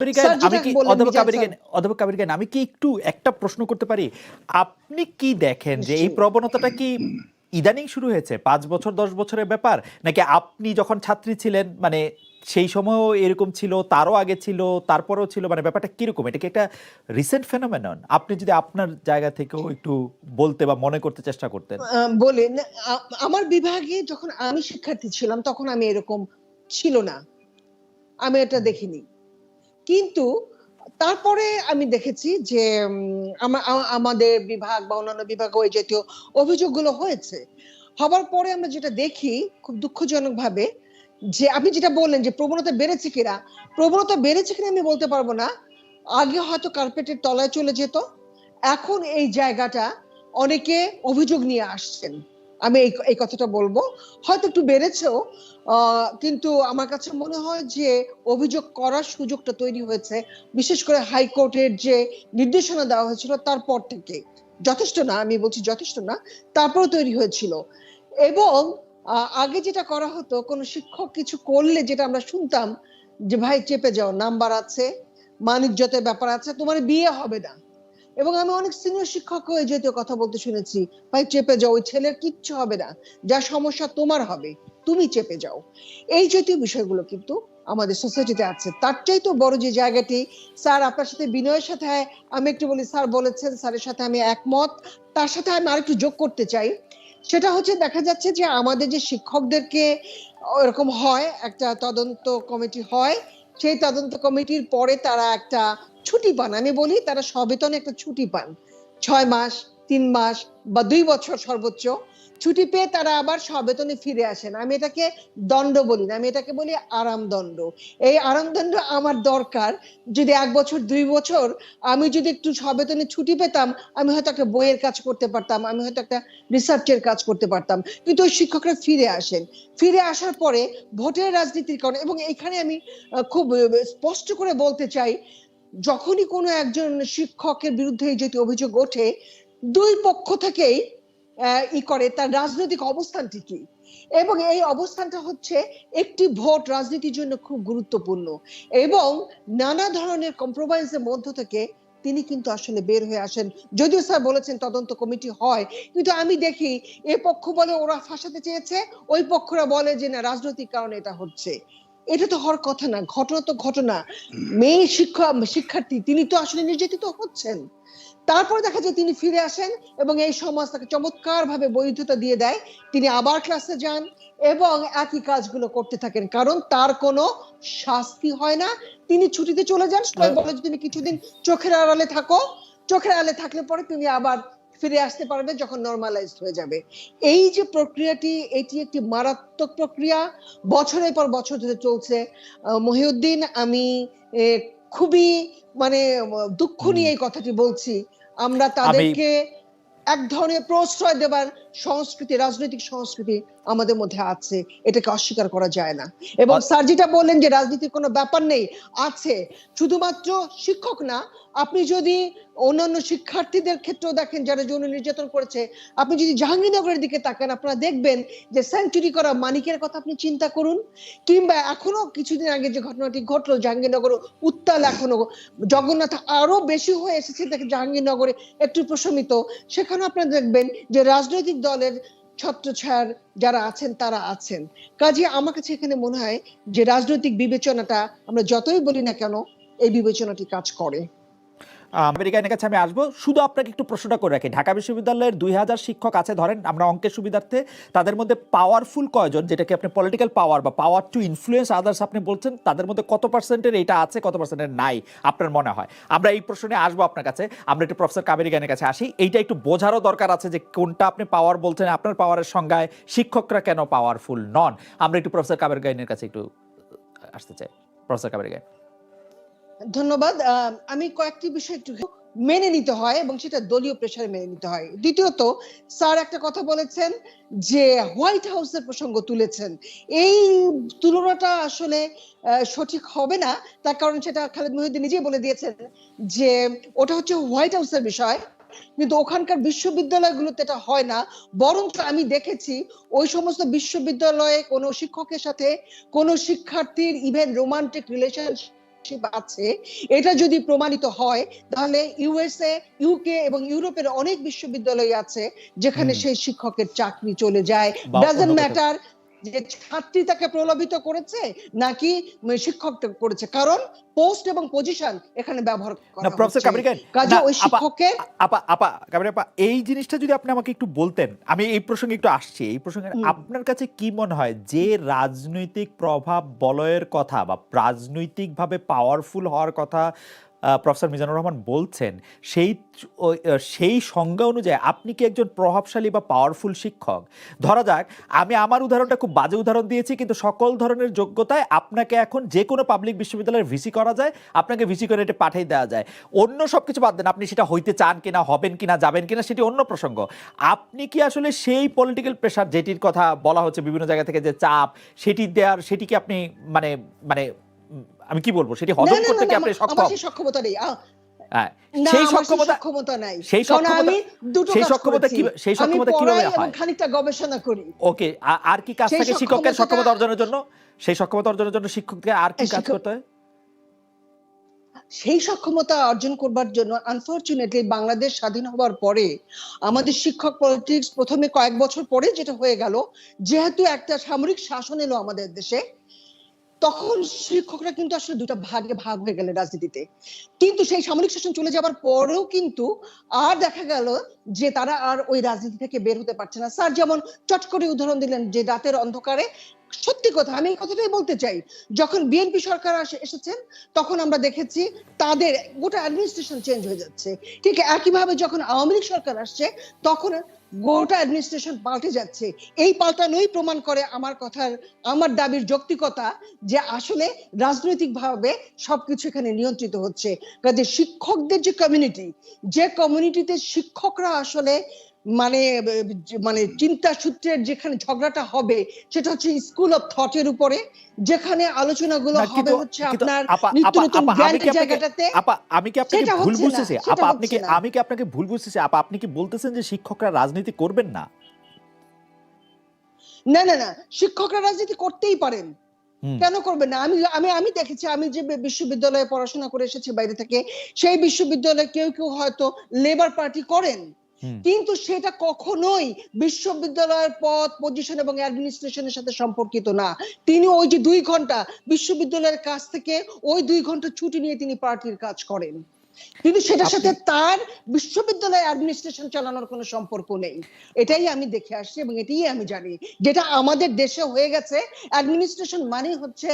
আমি কি অধ্যাপক মিজান অধ্যাপক আমেরিকান আমি কি একটু একটা প্রশ্ন করতে পারি? আপনি কি দেখেন যে এই প্রবণতাটা কি ইদানিং শুরু হয়েছে? পাঁচ বছর দশ বছরের ব্যাপার? নাকি আপনি যখন ছাত্রী ছিলেন মানে সেই সময়ও এরকম ছিল তারও আগে ছিল তারপরেও ছিল মানে ব্যাপারটা কীরকম? এটা কি একটা রিসেন্ট ফেনোমেনন আপনি যদি আপনার জায়গা থেকেও একটু বলতে বা মনে করতে চেষ্টা করতেন। আহ, বলে না, আ- আমার বিভাগে যখন আমি শিক্ষার্থী ছিলাম তখন আমি এরকম ছিল না। আমি এটা দেখিনি। কিন্তু তারপরে আমি দেখেছি যে আমাদের বিভাগ বা অন্যান্য বিভাগ ওই জাতীয় অভিযোগগুলো হয়েছে। হবার পরে আমরা যেটা দেখি খুব দুঃখজনক ভাবে যে, আপনি যেটা বললেন যে, প্রবণতা বেড়েছে কিনা, প্রবণতা বেড়েছে কিনা আমি বলতে পারব না। আগে হয়তো কার্পেটের তলায় চলে যেত, এখন এই জায়গাটা অনেকে অভিযোগ নিয়ে আসছেন। আমি এই এই কথাটা বলব। হয়তো একটু বেড়েছেও কিন্তু আমার কাছে মনে হয় যে অভিযোগ করার সুযোগটা তৈরি হয়েছে। বিশেষ করে হাইকোর্টের যে নির্দেশনা দেওয়া হয়েছিল তারপর থেকে। যথেষ্ট না, আমি বলছি যথেষ্ট না তারপরে তৈরি হয়েছিল। এবং আগে যেটা করা হতো, কোনো শিক্ষক কিছু করলে যেটা আমরা শুনতাম যে, ভাই, চেপে যাও, নাম্বার আছে মানিজ্যতের ব্যাপার আছে, তোমার বিয়ে হবে না। এবং আমি অনেক সিনিয়র শিক্ষকও এই জাতীয় কথা বলতে শুনেছি, ভাই চেপে যাও, ওই ছেলের কিচ্ছু হবে না। যা সমস্যা তোমার হবে, তুমি চেপে যাও। এই জাতীয় বিষয়গুলো কিন্তু আমাদের সোসাইটিতে আছে। তার চাইতে বড় যে জায়গাটি, স্যার আপনার সাথে বিনয়ের সাথে আমি একটু বলি, স্যার বলেছেন, স্যারের সাথে আমি একমত। তার সাথে আমি আরেকটু যোগ করতে চাই। সেটা হচ্ছে দেখা যাচ্ছে যে আমাদের যে শিক্ষকদেরকে এরকম হয়, একটা তদন্ত কমিটি হয়। সেই তদন্ত কমিটির পরে তারা একটা ছুটি পান। আমি বলি তারা সবেতনে একটা ছুটি পান। ছয় মাস, তিন মাস বা দুই বছর সর্বোচ্চ ছুটি পেয়ে তারা আবার সবেতনে ফিরে আসেন। আমি এটাকে দণ্ড বলি না, আমি এটাকে বলি আরামদণ্ড। এই আরামদণ্ড আমার দরকার। যদি এক বছর, দুই বছর আমি যদি একটু সবেতনে ছুটি পেতাম, আমি হয়তো একটা বইয়ের কাজ করতে পারতাম, আমি হয়তো একটা রিসার্চের কাজ করতে পারতাম। কিন্তু ওই শিক্ষকরা ফিরে আসেন। ফিরে আসার পরে ভোটের রাজনীতির কারণে এবং এখানে আমি খুব স্পষ্ট করে বলতে চাই যখনই কোনো একজন শিক্ষকের বিরুদ্ধে জাতীয় অভিযোগ ওঠে, দুই পক্ষ থেকেই ই করে তার রাজনৈতিক অবস্থানটি কি এবং এই অবস্থানটা হচ্ছে একটি ভোট রাজনীতির জন্য খুব গুরুত্বপূর্ণ। এবং নানা ধরনের কম্প্রোমাইজের মধ্য থেকে তিনি কিন্তু আসলে বের হয়ে আসেন। যদিও স্যার বলেছেন তদন্ত কমিটি হয়, কিন্তু আমি দেখি এ পক্ষ বলে ওরা ফাঁসাতে চেয়েছে, ওই পক্ষরা বলে যে না, রাজনৈতিক কারণে এটা হচ্ছে। এটা তো হওয়ার কথা না, ঘটনা তো ঘটনা। মেয়ে শিক্ষা, শিক্ষার্থী, তিনি তো আসলে নির্যাতিত হচ্ছেন। তারপরে দেখা যায় তিনি ফিরে আসেন এবং এই সমাজ তাকে চমৎকার ভাবে বৈধতা দিয়ে দেয়। তিনি আবার ক্লাসে যান এবং একই কাজগুলো করতে থাকেন, কারণ তার কোনো শাস্তি হয় না। তিনি ছুটিতে চলে যান, সবাই বলে যে, তুমি কিছুদিন চোখের আড়ালে থাকো। চোখের আড়ালে থাকলে পরে তুমি আবার ফিরে আসতে পারবে যখন নর্মালাইজড হয়ে যাবে। এই যে প্রক্রিয়াটি এটি একটি মারাত্মক প্রক্রিয়া। বছরের পর বছর ধরে চলছে। মহিউদ্দিন আমি খুবই মানে দুঃখ নিয়ে এই কথাটি বলছি। আমরা তাদেরকে এক ধরনের প্রশ্রয় দেবার সংস্কৃতি রাজনৈতিক সংস্কৃতি আমাদের মধ্যে আছে। এটাকে অস্বীকার করা যায় না। এবং স্যার যেটা বললেন যে রাজনীতির কোনো ব্যাপার নেই আছে। শুধুমাত্র শিক্ষক না আপনি যদি অন্যান্য শিক্ষার্থীদের ক্ষেত্রেও দেখেন যারা যৌন নির্যাতন করেছে আপনি যদি জাহাঙ্গীরনগরের দিকে তাকান আপনারা দেখবেন যে সেঞ্চুরি করা মানিকের কথা আপনি চিন্তা করুন। কিংবা এখনও কিছুদিন আগে যে ঘটনাটি ঘটলো জাহাঙ্গীরনগর উত্তাল এখনও জগন্নাথ আরও বেশি হয়ে এসেছে দেখে জাহাঙ্গীরনগরে একটু প্রশমিত। সেখানে আপনারা দেখবেন যে রাজনৈতিক দলের ছত্রছায়ার যারা আছেন, তারা আছেন। কাজে আমার কাছে এখানে মনে হয় যে রাজনৈতিক বিবেচনাটা আমরা যতই বলি না কেন, এই বিবেচনাটি কাজ করে। আমেরিকানের কাছে আমি আসব। শুধু আপনাকে একটু প্রশ্নটা করে রাখি। ঢাকা বিশ্ববিদ্যালয়ের দুই হাজার শিক্ষক আছে, ধরেন আমরা অঙ্কের সুবিধার্থে তাদের মধ্যে পাওয়ারফুল কয়জন, যেটাকে আপনি পলিটিক্যাল পাওয়ার বা পাওয়ার টু ইনফ্লুয়েন্স আদার্স আপনি বলছেন, তাদের মধ্যে কত পার্সেন্টের এটা আছে, কত পার্সেন্টের নাই আপনার মনে হয়? আমরা এই প্রশ্নে আসব আপনার কাছে। আমরা একটু প্রফেসর কাবেরি জ্ঞানের কাছে আসি। এইটা একটু বোঝারও দরকার আছে যে কোনটা আপনি পাওয়ার বলছেন, আপনার পাওয়ারের সংজ্ঞায় শিক্ষকরা কেন পাওয়ারফুল নন। আমরা একটু প্রফেসর কাবের গাইনের কাছে একটু আসতে চাই। প্রফেসর কাবের জ্ঞান ধন্যবাদ। আমি কয়েকটি বিষয় একটু মেনে নিতে হয় এবং সেটা দলীয় প্রেশারে মেনে নিতে হয়। দ্বিতীয়ত, স্যার একটা কথা বলেছেন যে হোয়াইট হাউসের প্রসঙ্গ তুলেছেন। এই তুলনাটা আসলে সঠিক হবে না। তার কারণ সেটা খালেদ মহিউদ্দিন নিজেই বলে দিয়েছেন যে ওটা হচ্ছে হোয়াইট হাউসের বিষয়। কিন্তু ওখানকার বিশ্ববিদ্যালয়গুলোতে এটা হয় না। বরঞ্চ আমি দেখেছি ওই সমস্ত বিশ্ববিদ্যালয়ে কোনো শিক্ষকের সাথে কোনো শিক্ষার্থীর ইভেন রোমান্টিক রিলেশন স্কলারশিপ আছে এটা যদি প্রমাণিত হয় তাহলে ইউএসএ ইউকে এবং ইউরোপের অনেক বিশ্ববিদ্যালয় আছে যেখানে সেই শিক্ষকের চাকরি চলে যায়। ডাজেন্ট ডাজন্ট ম্যাটার যে ছাত্রী তাকে প্রলোভিত করেছে নাকি শিক্ষক করেছে? কারণ পোস্ট এবং পজিশন এখানে ব্যবহার না করা প্রফেসর কাবরিকান কাজে ওই শিক্ষকের আপা আপা কাবরি আপা এই জিনিসটা যদি আপনি আমাকে একটু বলতেন আমি এই প্রসঙ্গে একটু আসছি। এই প্রসঙ্গে আপনার কাছে কি মনে হয়? যে রাজনৈতিক প্রভাব বলয়ের কথা বা রাজনৈতিকভাবে পাওয়ারফুল হওয়ার কথা প্রফেসর মিজানুর রহমান বলছেন, সেই সেই সংজ্ঞা অনুযায়ী আপনি কি একজন প্রভাবশালী বা পাওয়ারফুল শিক্ষক? ধরা যাক, আমি আমার উদাহরণটা খুব বাজে উদাহরণ দিয়েছি, কিন্তু সকল ধরনের যোগ্যতায় আপনাকে এখন যে কোনো পাবলিক বিশ্ববিদ্যালয়ের ভিসি করা যায়, আপনাকে ভিসি করে এটা পাঠিয়ে দেওয়া যায়। অন্য সব কিছু বাদ দেন, আপনি সেটা হইতে চান কিনা, হবেন কিনা, যাবেন কিনা, সেটি অন্য প্রসঙ্গ। আপনি কি আসলে সেই পলিটিক্যাল প্রেশার যেটির কথা বলা হচ্ছে বিভিন্ন জায়গা থেকে যে চাপ, সেটি দেওয়ার সেটি কি আপনি মানে মানে আমি কি বলব? সেটি হজম করতে কি আপনি সক্ষম? আমার সেই সক্ষমতা নেই হ্যাঁ সেই সক্ষমতা সক্ষমতা নাই। সেই সক্ষমতা- সেই সক্ষমতা কি- সেই সক্ষমতা কীভাবে হয়? খানিকটা গবেষণা করি। ওকে আর কি কাজ থাকে শিক্ষকের সক্ষমতা অর্জনের জন্য? সেই সক্ষমতা অর্জনের জন্য শিক্ষককে আর কি কাজ করতে হয়? সেই সক্ষমতা অর্জন করবার জন্য আনফরচুনেটলি বাংলাদেশ স্বাধীন হওয়ার পরে আমাদের শিক্ষক পলিটিক্স প্রথমে কয়েক বছর পরে যেটা হয়ে গেল যেহেতু একটা সামরিক শাসন এলো আমাদের দেশে তখন শিক্ষকরা কিন্তু আসলে দুটা ভাগে ভাগ হয়ে গেলেন রাজনীতিতে। কিন্তু সেই সামরিক শাসন চলে যাবার পরেও কিন্তু আর দেখা গেল যে তারা আর ওই রাজনীতি থেকে বের হতে পারছে না। স্যার, যেমন চট করে উদাহরণ দিলেন যে রাতের অন্ধকারে সত্যি কথা, আমি এই কথাটাই বলতে চাই। যখন বিএনপি সরকার এসেছেন, তখন আমরা দেখেছি তাদের গোটা অ্যাডমিনিস্ট্রেশন চেঞ্জ হয়ে যাচ্ছে। ঠিক একইভাবে যখন আওয়ামী লীগ সরকার আসছে, তখন গোটা অ্যাডমিনিস্ট্রেশন পাল্টে যাচ্ছে। এই পাল্টানোই প্রমাণ করে আমার কথার, আমার দাবির যৌক্তিকতা যে আসলে রাজনৈতিকভাবে সবকিছু এখানে নিয়ন্ত্রিত হচ্ছে। কাজে শিক্ষকদের যে কমিউনিটি যে কমিউনিটিতে শিক্ষকরা আসলে মানে মানে চিন্তা সূত্রের যেখানে ঝগড়াটা হবে সেটা হচ্ছে স্কুল অফ থটের উপরে যেখানে আলোচনাগুলো হবে হচ্ছে আপনার নিত্য নতুন জ্ঞানের জায়গাটাতে। আপা আমি কি আপনাকে ভুল বুঝতেছি? আপা আপনি কি আমি কি আপনাকে ভুল বুঝতেছি? আপা আপনি কি বলতেছেন যে শিক্ষকরা রাজনীতি করবেন না? না না না শিক্ষকরা রাজনীতি করতেই পারেন। কেন করবে না? আমি আমি আমি দেখেছি আমি যে বিশ্ববিদ্যালয়ে পড়াশোনা করে এসেছি বাইরে থেকে সেই বিশ্ববিদ্যালয়ে কেউ কেউ হয়তো লেবার পার্টি করেন। কিন্তু সেটা কখনোই বিশ্ববিদ্যালয়ের পদ পজিশন এবং অ্যাডমিনিস্ট্রেশনের সাথে সম্পর্কিত না। তিনি ওই যে দুই ঘণ্টা বিশ্ববিদ্যালয়ের কাছ থেকে ওই দুই ঘণ্টা ছুটি নিয়ে তিনি পার্টির কাজ করেন। কিন্তু সেটার সাথে তার বিশ্ববিদ্যালয় অ্যাডমিনিস্ট্রেশন চালানোর কোনো সম্পর্ক নেই। এটাই আমি দেখে আসছি এবং এটাই আমি জানি। যেটা আমাদের দেশে হয়ে গেছে অ্যাডমিনিস্ট্রেশন মানে হচ্ছে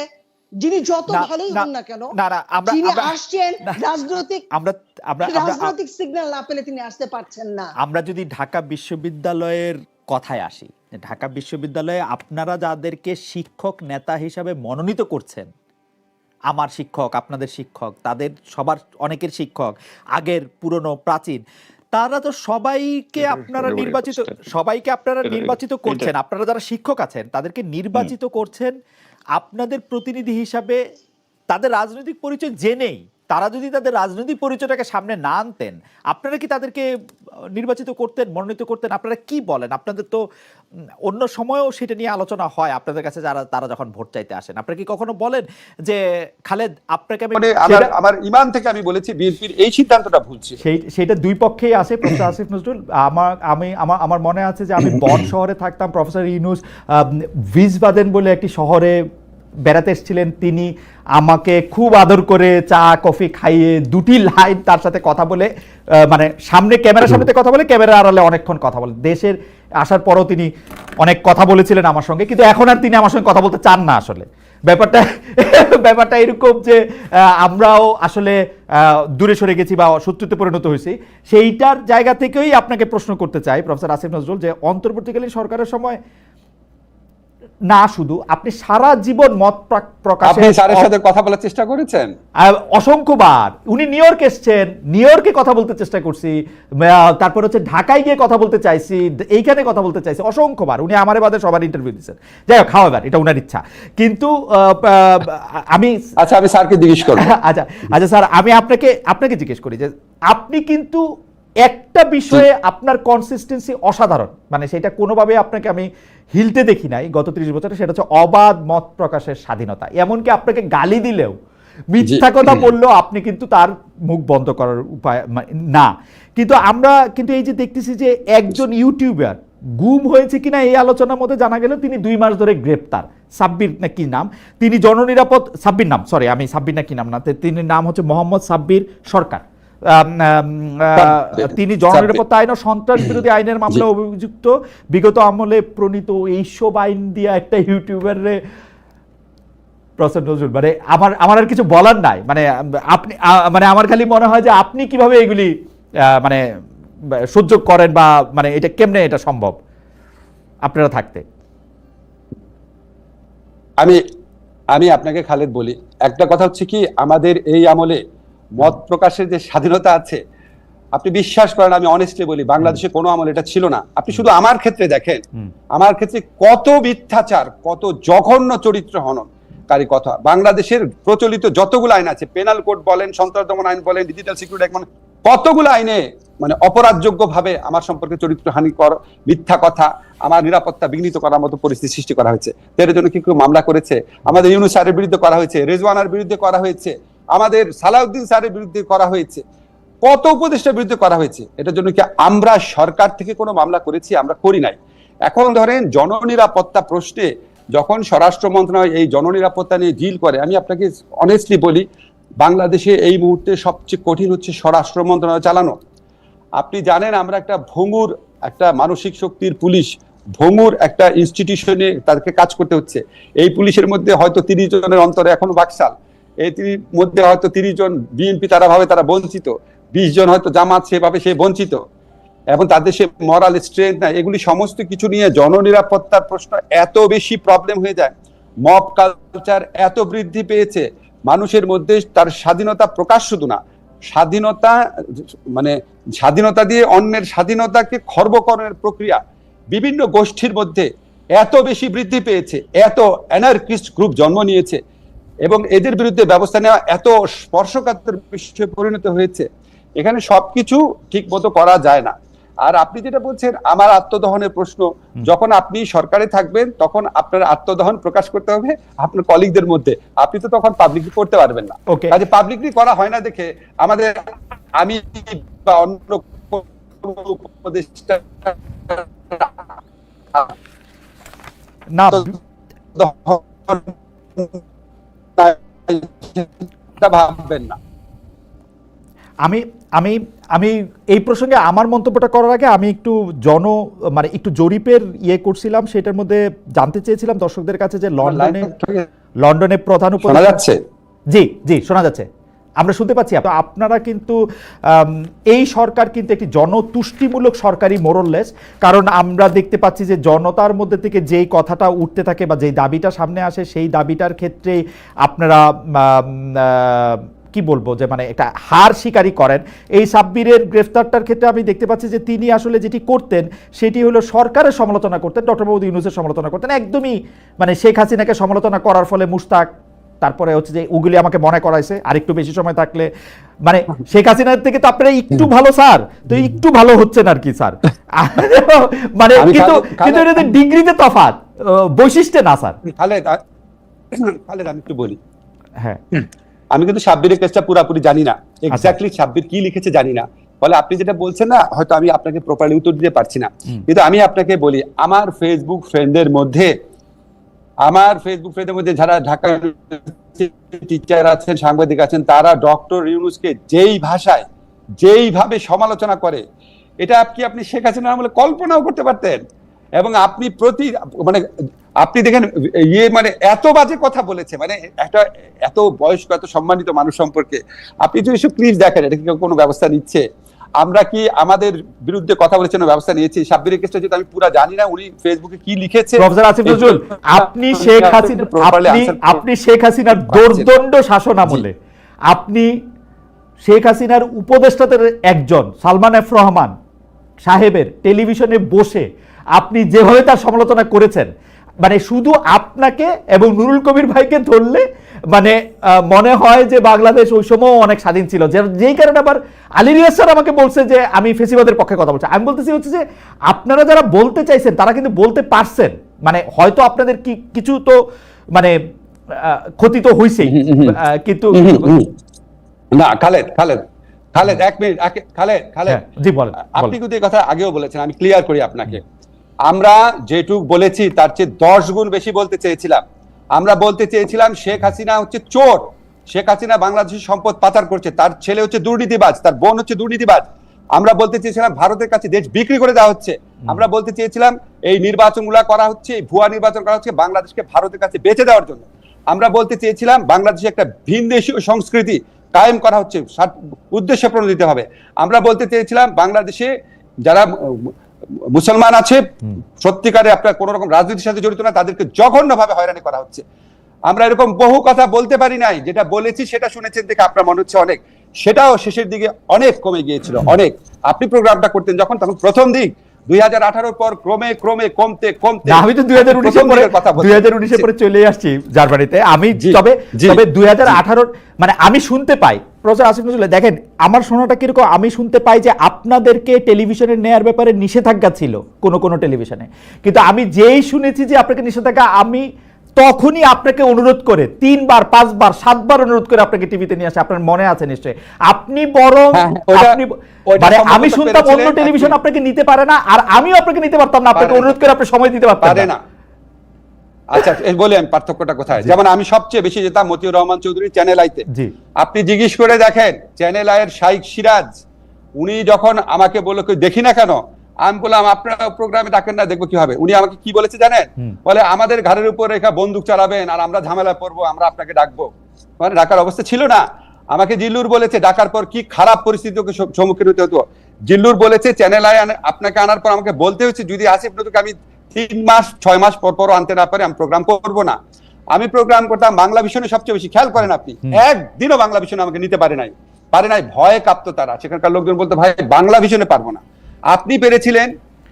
যিনি যত ভালোই হন না কেন না না আমরা তিনি আসছেন রাজনৈতিক আমরা আমরা আমরা রাজনৈতিক সিগন্যাল না পেলে তিনি আসতে পারছেন না। আমরা যদি ঢাকা বিশ্ববিদ্যালয়ের কথায় আসি ঢাকা বিশ্ববিদ্যালয়ে আপনারা যাদেরকে শিক্ষক নেতা হিসাবে মনোনীত করছেন আমার শিক্ষক আপনাদের শিক্ষক তাদের সবার অনেকের শিক্ষক আগের পুরনো প্রাচীন তারা তো সবাইকে আপনারা নির্বাচিত সবাইকে আপনারা নির্বাচিত করছেন আপনারা যারা শিক্ষক আছেন তাদেরকে নির্বাচিত করছেন আপনাদের প্রতিনিধি হিসাবে তাদের রাজনৈতিক পরিচয় জেনেই তারা যদি তাদের রাজনৈতিক পরিচয়টাকে সামনে না আনতেন আপনারা কি তাদেরকে নির্বাচিত করতেন মনোনীত করতেন? আপনারা কি বলেন? আপনাদের তো অন্য সময়েও সেটা নিয়ে আলোচনা হয় আপনাদের কাছে যারা তারা যখন ভোট চাইতে আসেন। আপনারা কি কখনো বলেন যে খালেদ আপনাকে আমি মানে আমার আমার ইমান থেকে আমি বলেছি বিএনপির এই সিদ্ধান্তটা ভুল ছিল। সেই সেটা দুই পক্ষেই আছে প্রফেসর আসিফ নজরুল। আমার আমি আমার আমার মনে আছে যে আমি বন শহরে থাকতাম প্রফেসর ইউনুস ভিজবাদেন বলে একটি শহরে বেড়াতে এসেছিলেন তিনি। আমাকে খুব আদর করে চা, কফি খাইয়ে দুটি লাইন তার সাথে কথা বলে মানে সামনে ক্যামেরার সামনে কথা বলে ক্যামেরা আড়ালে অনেকক্ষণ কথা বলে। দেশের আসার পরও তিনি অনেক কথা বলেছিলেন আমার সঙ্গে, কিন্তু এখন আর তিনি আমার সঙ্গে কথা বলতে চান না আসলে। ব্যাপারটা ব্যাপারটা এরকম যে আমরাও আসলে দূরে সরে গেছি বা শত্রুতে পরিণত হয়েছি, সেইটার জায়গা থেকেই আপনাকে প্রশ্ন করতে চাই, প্রফেসর আসিফ নজরুল, যে অন্তর্বর্তীকালীন সরকারের সময় না শুধু আপনি সারা জীবন মত প্রা- প্রকাশে আপনি স্যারের সাথে কথা বলার চেষ্টা করেছেন? অসংখ্যবার। উনি নিউ ইয়র্ক এসছেন নিউ ইয়র্কে কথা বলতে চেষ্টা করছি তারপর হচ্ছে ঢাকায় গিয়ে কথা বলতে চাইছি এইখানে কথা বলতে চাইছি অসংখ্যবার। উনি আমার বাদে সবার ইন্টারভিউ দিচ্ছেন যাই হোক খাওয়াবার এটা উনার ইচ্ছা। কিন্তু আমি আচ্ছা আমি স্যারকে জিজ্ঞেস করব। আচ্ছা আচ্ছা স্যার আমি আপনাকে আপনাকে জিজ্ঞেস করি যে আপনি কিন্তু একটা বিষয়ে আপনার কনসিস্টেন্সি অসাধারণ। মানে সেটা কোনোভাবে আপনাকে আমি হিলতে দেখি নাই গত ত্রিশ বছরে সেটা হচ্ছে অবাধ মত প্রকাশের স্বাধীনতা। এমনকি আপনাকে গালি দিলেও মিথ্যা কথা বললেও আপনি কিন্তু তার মুখ বন্ধ করার উপায় না। কিন্তু আমরা কিন্তু এই যে দেখতেছি যে একজন ইউটিউবার গুম হয়েছে কিনা এই আলোচনার মধ্যে জানা গেল তিনি দুই মাস ধরে গ্রেপ্তার। সাব্বির না কি নাম? তিনি জননিরাপদ সাব্বির নাম সরি আমি সাব্বির না কি নাম না তিনি নাম হচ্ছে মোহাম্মদ সাব্বির সরকার। তিনি। জননিরাপত্তা আইন ও সন্ত্রাস বিরোধী আইনের মামলা অভিযুক্ত। বিগত আমলে প্রণীত এইসব আইন দিয়া একটা ইউটিউবারে প্রসেন নজরুল। মানে আমার আমার আর কিছু বলার নাই। মানে আপনি মানে আমার খালি মনে হয় যে আপনি কীভাবে এগুলি মানে সহ্য করেন বা মানে এটা কেমনে এটা সম্ভব? আপনারা থাকতে। আমি আমি আপনাকে খালেদ বলি। একটা কথা হচ্ছে কি আমাদের এই আমলে মত প্রকাশের যে স্বাধীনতা আছে আপনি বিশ্বাস করেন আমি অনেস্টলি বলি বাংলাদেশে কোনো আমল এটা ছিল না। আপনি শুধু আমার ক্ষেত্রে দেখেন আমার ক্ষেত্রে কত মিথ্যাচার কত জঘন্য চরিত্র হননকারী কথা। বাংলাদেশের প্রচলিত যতগুলো আইন আছে পেনাল কোড বলেন সন্ত্রাস দমন আইন বলেন ডিজিটাল সিকিউরিটি বলেন কতগুলো আইনে মানে অপরাধযোগ্য ভাবে আমার সম্পর্কে চরিত্র হানি কর মিথ্যা কথা আমার নিরাপত্তা বিঘ্নিত করার মতো পরিস্থিতি সৃষ্টি করা হয়েছে। এর জন্য কি কেউ মামলা করেছে? আমাদের ইউনুস স্যারের বিরুদ্ধে করা হয়েছে রেজওয়ানার বিরুদ্ধে করা হয়েছে। আমাদের সালাউদ্দিন স্যারের বিরুদ্ধে করা হয়েছে। কত উপদেষ্টার বিরুদ্ধে করা হয়েছে? এটার জন্য কি আমরা সরকার থেকে কোনো মামলা করেছি? আমরা করি নাই। এখন ধরেন জননিরাপত্তা প্রশ্নে যখন স্বরাষ্ট্র মন্ত্রণালয় এই জননিরাপত্তা নিয়ে ডিল করে, আমি আপনাকে অনেস্টলি বলি, বাংলাদেশে এই মুহূর্তে সবচেয়ে কঠিন হচ্ছে স্বরাষ্ট্র মন্ত্রণালয় চালানো। আপনি জানেন আমরা একটা ভঙ্গুর, একটা মানসিক শক্তির পুলিশ, ভঙ্গুর একটা ইনস্টিটিউশনে তাদেরকে কাজ করতে হচ্ছে। এই পুলিশের মধ্যে হয়তো তিরিশ জনের অন্তরে এখনও বাকশাল। তিরিশ মধ্যে হয়তো তিরিশ জন বিএনপি তারা ভাবে তারা বঞ্চিত, বিশ জন হয়তো জামাত সেভাবে সে বঞ্চিত। এবং তাদের সে মরাল স্ট্রেংথ নাই, এগুলি সমস্ত কিছু নিয়ে জননিরাপত্তার প্রশ্ন এত বেশি প্রবলেম হয়ে যায়। মব কালচার এত বৃদ্ধি পেয়েছে, মানুষের মধ্যে তার স্বাধীনতা প্রকাশ শুধু না, স্বাধীনতা মানে স্বাধীনতা দিয়ে অন্যের স্বাধীনতাকে খর্বকরণের প্রক্রিয়া, বিভিন্ন গোষ্ঠীর মধ্যে এত বেশি বৃদ্ধি পেয়েছে, এত অ্যানার্কিস্ট গ্রুপ জন্ম নিয়েছে। এবং এদের বিরুদ্ধে ব্যবস্থা নেওয়া এত স্পর্শকাতর বিষয়ে পরিণত হয়েছে এখানে সবকিছু ঠিক মতো করা যায় না। আর আপনি যেটা বলছেন আমার আত্মদহনের প্রশ্ন যখন আপনি সরকারে থাকবেন তখন আপনার আত্মদহন প্রকাশ করতে হবে আপনার কলিগদের মধ্যে। আপনি তো তখন পাবলিকলি করতে পারবেন না. কাজে পাবলিকলি করা হয় না দেখে আমাদের আমি বা অন্য উপদেষ্টা না ভাববেন না। আমি আমি আমি এই প্রসঙ্গে আমার মন্তব্যটা করার আগে আমি একটু জন মানে একটু জরিপের ইয়ে করছিলাম সেটার মধ্যে জানতে চেয়েছিলাম দর্শকদের কাছে যে লন্ডনে লন্ডনে প্রধান উপ উপদেষ্টা জি জি শোনা যাচ্ছে। আমরা শুনতে পাচ্ছি আপনারা কিন্তু এই সরকার কিন্তু একটি জনতুষ্টিমূলক সরকারি মোরললেস কারণ আমরা দেখতে পাচ্ছি যে জনতার মধ্যে থেকে যেই কথাটা উঠতে থাকে বা যেই দাবিটা সামনে আসে, সেই দাবিটার ক্ষেত্রে আপনারা কি বলব যে মানে একটা হার স্বীকারই করেন। এই সাব্বিরের গ্রেফতারটার ক্ষেত্রে আমি দেখতে পাচ্ছি যে তিনি আসলে যেটি করতেন, সেটি হলো সরকারের সমালোচনা করতেন, ডক্টর মোহাম্মদ ইউনুসের সমালোচনা করতেন। একদমই মানে শেখ হাসিনাকে সমালোচনা করার ফলে মুস্তাক তারপরে হচ্ছে যে ওগুলি আমাকে মনে করাইছে আর একটু বেশি সময় থাকলে। মানে শেখ হাসিনার থেকে তো আপনারা একটু ভালো স্যার। তো একটু ভালো হচ্ছেন আর কি স্যার। মানে আমি কিন্তু কিন্তু এটাতে ডিগ্রিতে তফাৎ বৈশিষ্ট্যে না স্যার। খালেদ আ- খালেদ আমি একটু বলি। হ্যাঁ। আমি কিন্তু সাব্বিরের কেসটা পুরোপুরি জানি না। এক্স্যাক্টলি সাব্বির কি লিখেছে জানি না। ফলে আপনি যেটা বলছেন না হয়তো আমি আপনাকে প্রপারলি উত্তর দিতে পারছি না। কিন্তু আমি আপনাকে বলি আমার ফেসবুক ফ্রেন্ডের মধ্যে আমার ফেসবুক ফ্রেন্ডের মধ্যে যারা ঢাকা টিচার আছেন, সাংবাদিক আছেন, তারা ডক্টর ইউনুসকে যেই ভাষায়, যেইভাবে সমালোচনা করে, এটা আপনি আপনি শেখ হাসিনা আমলে কল্পনাও করতে পারতেন? এবং আপনি প্রতি মানে আপনি দেখেন ইয়ে মানে এত বাজে কথা বলেছে মানে একটা এত বয়স্ক, এত সম্মানিত মানুষ সম্পর্কে। আপনি যদি এসব প্লিজ দেখেন, এটা কি কোনো ব্যবস্থা নিচ্ছে? আমরা কি আমাদের বিরুদ্ধে কথা বলেছেন ব্যবস্থা নিয়েছি? সাব্বিরের কেসটা যেহেতু আমি পুরো জানি না উনি ফেসবুকে কি লিখেছে প্রফেসর আসিফ নজরুল আপনি শেখ হাসিনা আপনি আপনি শেখ হাসিনার। দোর্দণ্ড শাসন আমলে। আপনি শেখ হাসিনার উপদেষ্টাদের একজন সালমান এফ রহমান সাহেবের টেলিভিশনে বসে আপনি যেভাবে তার সমালোচনা করেছেন মানে শুধু আপনাকে এবং নুরুল কবির ভাইকে ধরলে মানে মনে হয় যে বাংলাদেশ ওই সময় অনেক স্বাধীন ছিল। যে- যেই কারণে আবার আলী রিয়াজ স্যার আমাকে বলছে যে আমি ফেসিবাদের পক্ষে কথা বলছি। আমি বলতেছি হচ্ছে যে আপনারা যারা বলতে চাইছেন তারা কিন্তু বলতে পারছেন। মানে হয়তো আপনাদের কি কিছু তো মানে ক্ষতি তো হয়েছেই কিন্তু। না খালেদ খালেদ খালেদ এক মিনিট খালেদ খালেদ। হ্যাঁ, জি বলেন আপনি কিন্তু এই কথা আগেও বলেছেন আমি ক্লিয়ার করি আপনাকে। আমরা যেটুক বলেছি তার চেয়ে দশ গুণ বেশি বলতে চেয়েছিলাম। আমরা বলতে চেয়েছিলাম শেখ হাসিনা হচ্ছে চোর। শেখ হাসিনা বাংলাদেশের সম্পদ পাচার করছে। তার ছেলে হচ্ছে দুর্নীতিবাজ তার বোন হচ্ছে দুর্নীতিবাজ। আমরা বলতে চেয়েছিলাম ভারতের কাছে দেশ বিক্রি করে দেওয়া হচ্ছে। আমরা বলতে চেয়েছিলাম এই নির্বাচনগুলো করা হচ্ছে এই ভুয়া নির্বাচন করা হচ্ছে বাংলাদেশকে ভারতের কাছে বেচে দেওয়ার জন্য। আমরা বলতে চেয়েছিলাম বাংলাদেশে একটা ভিনদেশীয় সংস্কৃতি কায়েম করা হচ্ছে উদ্দেশ্য প্রণোদিত হবে। আমরা বলতে চেয়েছিলাম বাংলাদেশে যারা মুসলমান আছে, সত্যিকারে আপনার কোন রকম রাজনীতির সাথে জড়িত না, তাদেরকে জঘন্যভাবে হয়রানি করা হচ্ছে। আমরা এরকম বহু কথা বলতে পারি নাই, যেটা বলেছি সেটা শুনেছেন দেখে আপনার মনে হচ্ছে অনেক। সেটাও শেষের দিকে অনেক কমে গিয়েছিল, অনেক। আপনি প্রোগ্রামটা করতেন যখন, তখন প্রথম দিক দুই হাজার পর ক্রমে ক্রমে কমতে কমতে আমি তো দুই হাজার উনিশে পরে দুই হাজার উনিশে পরে চলে আসছি জার্মানিতে। আমি তবে তবে দুই হাজার মানে আমি শুনতে পাই প্রফেসর আসিফ নজরুল দেখেন আমার শোনাটা কীরকম? আমি শুনতে পাই যে আপনাদেরকে টেলিভিশনে নেয়ার ব্যাপারে নিষেধাজ্ঞা ছিল কোন কোন টেলিভিশনে। কিন্তু আমি যেই শুনেছি যে আপনাকে নিষেধাজ্ঞা আমি তখনই আপনাকে অনুরোধ করে তিনবার পাঁচবার সাতবার অনুরোধ করে আপনাকে টিভিতে নিয়ে আসে। আপনার মনে আছে নিশ্চয়ই। আপনি বরং হ্যাঁ, হ্যাঁ, আপনি মানে আমি শুনতাম অন্য টেলিভিশন আপনাকে নিতে পারে না আর আমিও আপনাকে নিতে পারতাম না আপনাকে অনুরোধ করে আপনি সময় দিতে পারতেন পারে না। আচ্ছা এই বলি আমি পার্থক্যটা কোথায়? যেমন আমি সবচেয়ে বেশি যেতাম মতিউর রহমান চৌধুরী চ্যানেল আইতে জি। আপনি জিজ্ঞেস করে দেখেন চ্যানেল আয়ের শাইক সিরাজ উনি যখন আমাকে বলল দেখি না কেন? আমি বললাম আপনারা প্রোগ্রামে ডাকেন না দেখব কি হবে। উনি আমাকে কি বলেছে জানেন? বলে আমাদের ঘাড়ের উপর রেখা বন্দুক চালাবেন আর আমরা ঝামেলা পড়ব আমরা আপনাকে ডাকবো। মানে ডাকার অবস্থা ছিল না। আমাকে জিল্লুর বলেছে ডাকার পর কি খারাপ পরিস্থিতিকে সম্মুখীন হতে হতো? জিল্লুর বলেছে চ্যানেল আয় আপনাকে আনার পর আমাকে বলতে হচ্ছে যদি আসিফ নতুকে আমি তিন মাস ছয় মাস পর পর আনতে না পারি আমি প্রোগ্রাম করব না। আমি প্রোগ্রাম করতাম বাংলা ভীষণে সবচেয়ে বেশি খেয়াল করেন আপনি। একদিনও বাংলা ভীষণে আমাকে নিতে পারে নাই। পারে নাই ভয়ে কাঁপতো তারা। সেখানকার লোকজন বলতো ভাই বাংলা ভীষণে পারব না। আপনি পেরেছিলেন।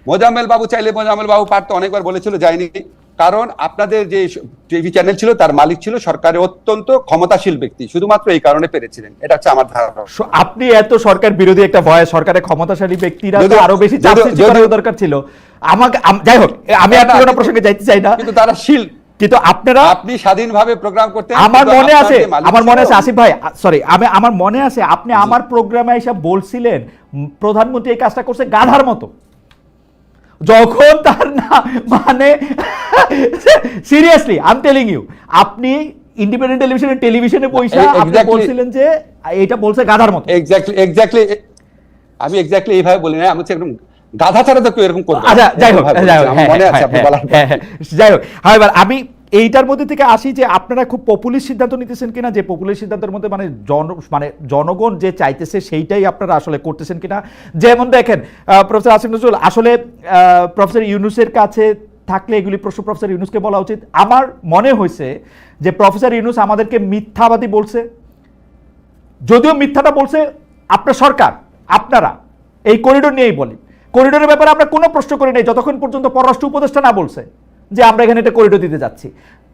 মোজাম্মেল বাবু চাইলে মোজাম্মেল বাবু পারতো অনেকবার বলেছিল যায়নি কারণ আপনাদের যে টিভি চ্যানেল ছিল তার মালিক ছিল সরকারের অত্যন্ত ক্ষমতাশীল ব্যক্তি শুধুমাত্র এই কারণে পেরেছিলেন। এটা হচ্ছে আমার ধারণা। আপনি এত সরকার বিরোধী একটা ভয় সরকারের ক্ষমতাশালী ব্যক্তিরা তো আরও বেশি চাপ সৃষ্টি করার দরকার ছিল। আমাকে যাই হোক আমি আর না, পুরোনো কিন্তু- প্রসঙ্গে যাইতে চাই না। কিন্তু তারা শীল। কিন্তু আপনারা আপনি স্বাধীনভাবে প্রোগ্রাম করতে আমার মনে আছে আমার মনে আছে আসিফ ভাই সরি আমি আমার মনে আছে আপনি আমার প্রোগ্রামে এসে বলছিলেন প্রধানমন্ত্রী এই কাজটা করছে গাধার মতো। যখন তার না মানে সিরিয়াসলি আই টেলিং ইউ আপনি ইন্ডিপেন্ডেন্ট টেলিভিশনে টেলিভিশনে পয়সা আপনি বলছিলেন যে এটা বলছে গাধার মতো। এক্স্যাক্টলি এক্স্যাক্টলি আমি এক্স্যাক্টলি এইভাবে বলি না আমি হচ্ছে একদম গাধা ছাড়া তো কেউ এরকম করবে আচ্ছা যাই হোক যাই হোক হ্যাঁ, হ্যাঁ, হ্যাঁ, যাই হোক। হ্যাঁ এবার আমি এইটার মধ্যে থেকে আসি যে আপনারা খুব পপুলিস্ট সিদ্ধান্ত নিতেছেন কিনা, যে পপুলিস্ট সিদ্ধান্তের মধ্যে মানে জন মানে জনগণ যে চাইতেছে সেইটাই আপনারা আসলে করতেছেন কিনা। যেমন দেখেন প্রফেসর আসিফ নজরুল আসলে প্রফেসর ইউনুসের কাছে থাকলে এগুলি প্রশ্ন প্রফেসর ইউনুসকে বলা উচিত। আমার মনে হয়েছে যে প্রফেসর ইউনুস আমাদেরকে মিথ্যাবাদী বলছে। যদিও মিথ্যাটা বলছে আপনার সরকার, আপনারা, এই করিডোর নিয়েই বলি। করিডোরের ব্যাপারে আমরা কোনো প্রশ্ন করি নাই, যতক্ষণ পর্যন্ত পররাষ্ট্র উপদেষ্টা না বলছে। যে আমরা এখানে একটা করিডোর দিতে যাচ্ছি।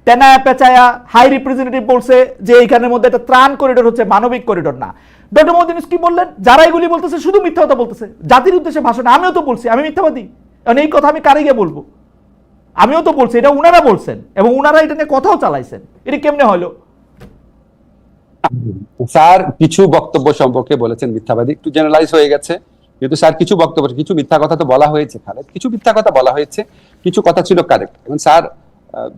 তেনায়া পেঁচায়া হাই রিপ্রেজেন্টেটিভ বলছে যে এইখানের মধ্যে একটা ত্রাণ করিডোর হচ্ছে, মানবিক করিডোর না। ডক্টর মোদিন কি বললেন? যারা এগুলি বলতেছে শুধু মিথ্যা কথা বলতেছে। জাতির উদ্দেশ্যে ভাষণ, আমিও তো বলছি, আমি মিথ্যাবাদী। কারণ এই কথা আমি কারে গিয়ে বলব? আমিও তো বলছি, এটা উনারা বলছেন এবং উনারা এটা নিয়ে কথাও চালাইছেন। এটা কেমনে হলো? স্যার, কিছু বক্তব্য সম্পর্কে বলেছেন মিথ্যাবাদী। একটু জেনারেলাইজ হয়ে গেছে। কিন্তু স্যার কিছু বক্তব্য কিছু মিথ্যা কথা তো বলা হয়েছে খালেদ কিছু মিথ্যা কথা বলা হয়েছে কিছু কথা ছিল কারেক্ট এবং স্যার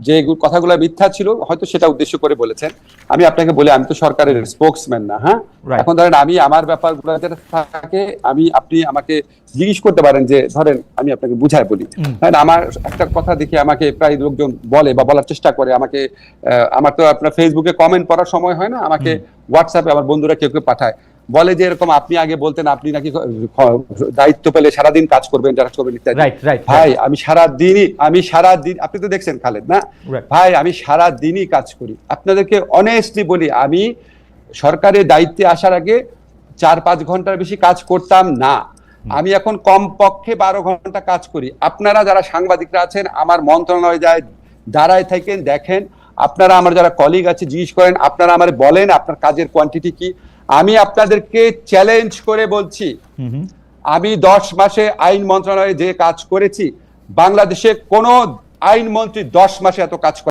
যে কথাগুলো মিথ্যা ছিল হয়তো সেটা উদ্দেশ্য করে বলেছেন। আমি আপনাকে বলি আমি তো সরকারের স্পোক্সম্যান না হ্যাঁ? এখন ধরেন আমি আমার ব্যাপারগুলো যেটা থাকে আমি আপনি আমাকে জিজ্ঞেস করতে পারেন যে ধরেন আমি আপনাকে বুঝায় বলি। হ্যাঁ আমার একটা কথা দেখে আমাকে প্রায় লোকজন বলে বা বলার চেষ্টা করে আমাকে আহ, আমার তো আপনার ফেসবুকে কমেন্ট পড়ার সময় হয় না আমাকে হোয়াটসঅ্যাপে আমার বন্ধুরা কেউ কেউ পাঠায়। বলে যে এরকম আপনি আগে বলতেন আপনি নাকি দায়িত্ব পেলে সারাদিন কাজ করবেন যারা করবেন ইত্যাদি। ভাই আমি সারা দিনই আমি সারা দিন আপনি তো দেখছেন খালেদ না? ভাই আমি সারা দিনই কাজ করি। আপনাদেরকে অনেস্টলি বলি আমি সরকারের দায়িত্বে আসার আগে চার পাঁচ ঘণ্টার বেশি কাজ করতাম না। আমি এখন কম পক্ষে বারো ঘণ্টা কাজ করি। আপনারা যারা সাংবাদিকরা আছেন আমার মন্ত্রণালয় যায় দাঁড়ায় থাকেন দেখেন। আপনারা আমার যারা কলিগ আছে জিজ্ঞেস করেন আপনারা আমার বলেন আপনার কাজের কোয়ান্টিটি কি? আমি আপনাদেরকে চ্যালেঞ্জ করে বলছি। আমি দশ মাসে আইন মন্ত্রণালয়ে যে কাজ করেছি বাংলাদেশে কোনো আইন মন্ত্রী দশ মাসে এত কাজ করে